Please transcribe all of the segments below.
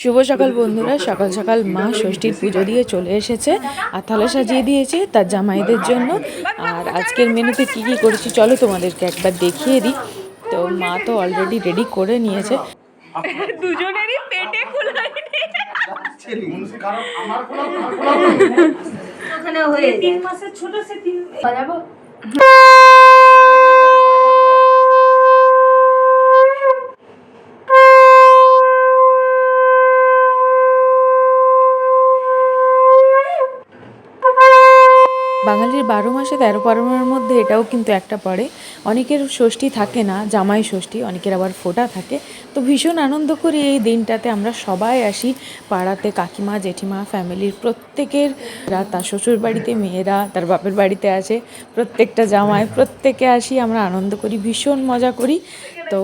শুভ সকাল বন্ধুরা সকাল সকাল মা ষষ্ঠীর পুজো দিয়ে চলে এসেছে আর থালা সাজিয়ে দিয়েছে তার জামাইদের জন্য। আর আজকের মেনুতে কি কি করেছি চলো তোমাদেরকে একবার দেখিয়ে দিই। তো মা তো অলরেডি রেডি করে নিয়েছে। দুজনেরই পেটে ওখানে বাঙালির বারো মাসে তেরো পার্বণের মধ্যে এটাও কিন্তু একটা পড়ে। অনেকের ষষ্ঠী থাকে না, জামাই ষষ্ঠী, অনেকের আবার ফোটা থাকে। তো ভীষণ আনন্দ করি এই দিনটাতে আমরা সবাই আসি পাড়াতে, কাকিমা, জেঠিমা, ফ্যামিলির প্রত্যেকের। তার শ্বশুর বাড়িতে, মেয়েরা তার বাপের বাড়িতে আছে প্রত্যেকটা জামাই, প্রত্যেকে আসি, আমরা আনন্দ করি, ভীষণ মজা করি। তো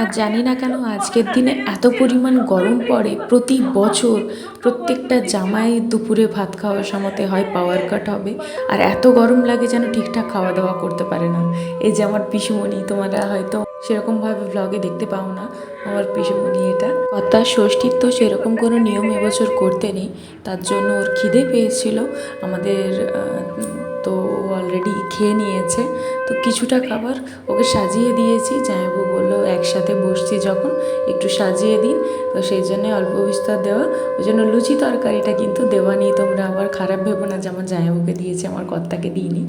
আর জানি না কেন, আজকের দিনে এত পরিমাণ গরম পড়ে, প্রতি বছর প্রত্যেকটা জামাই দুপুরে ভাত খাওয়ার সময়তে হয় পাওয়ার কাট হবে। আর এত গরম লাগে যেন ঠিকঠাক খাওয়া দাওয়া করতে পারে না। এই যে আমার পিসুমণি, তোমরা হয়তো সেরকমভাবে ব্লগে দেখতে পাও না। আমার পিসুমণি এটা। কর্তার ষষ্ঠীর তো সেরকম কোনো নিয়ম এবছর করতে নেই। তার জন্য ওর খিদে পেয়েছিল। আমাদের তো অলরেডি খেয়ে নিয়েছে। তো কিছুটা খাবার ওকে সাজিয়ে দিয়েছি। জামাইবাবু বলল একসাথে বসছি যখন একটু সাজিয়ে দিন। তো সেই জন্য অল্প বিস্তর দেওয়া। ওই জন্য লুচি তরকারিটা কিন্তু দেওয়া নেই। তোমরা আবার খারাপ ভেবো না যে আমার জায়াবুকে দিয়েছে, আমার কর্তাকে দিইনি।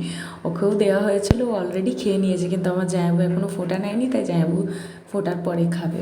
ওকেও দেওয়া হয়েছিল, ও অলরেডি খেয়ে নিয়েছে, কিন্তু আমার জায়াবু এখনও ফোটা নেয়নি, তাই জায়াবু ফোটার পরে খাবে।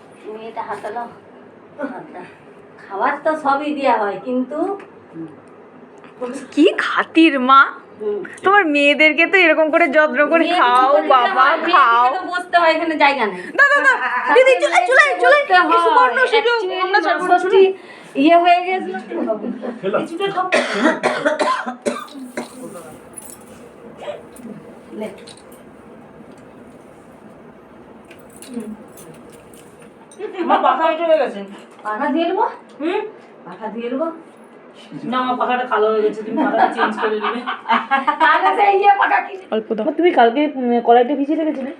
তুমি এটা হাতে নাও। খাবার তো সবই দেওয়া হয় কিন্তু কি খাতির মা। তোমার মেয়েদেরকে তো এরকম করে যত্ন করে খাও বাবা খাও। বসতে হয় এখানে জায়গা নেই। দাও দাও দাও। দিদি চলে চলে চলে। সুবর্ণ সুযোগ আমরা ষষ্ঠী ইয়ে হয়ে গেছিল কিছুটা খাও। লে। আমার পাখা উঠে হয়ে গেছে। পাখা দিয়ে দেবো? হুম? পাখা দিয়ে দেবো? না আমার পাখাটা কালো হয়ে গেছে তুমি কালকে কলাইটা ভিজিয়ে রেখেছিলে?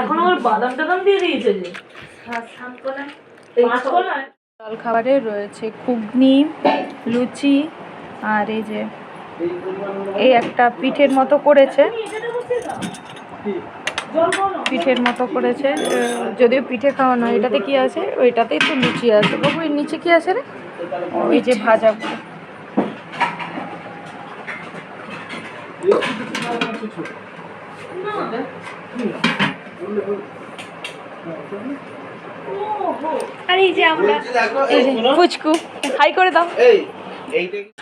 এখন আমার বাদাম টাদাম দিয়ে দিয়েছে যে। সাত কোনা পাঁচ কলায় জল খাবারে রয়েছে ঘুগনি লুচি আর এই যে এই একটা পিঠের মতো করেছে। পিঠের মতো করেছে যদিও পিঠে খাওয়া নয় এটাতে কি আছে? ওইটাতেই তো লুচি আছে। বাবু এর নিচে কি আছে রে? ওই যে ভাজা আর এই যে আমরা এই যে ফুচকু হাই করে দাও।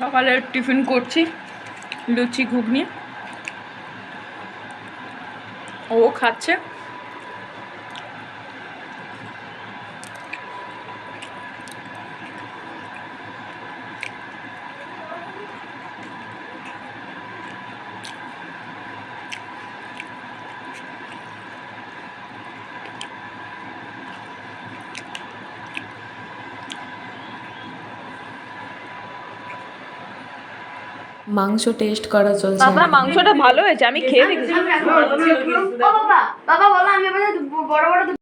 সকালে টিফিন করছি লুচি ঘুগনি। ও খাচ্ছে মাংস টেস্ট করা চলছে। বাবা মাংসটা ভালো হয়েছে আমি খেয়ে দেখেছি। বাবা বাবা বলো আমি বড় বড়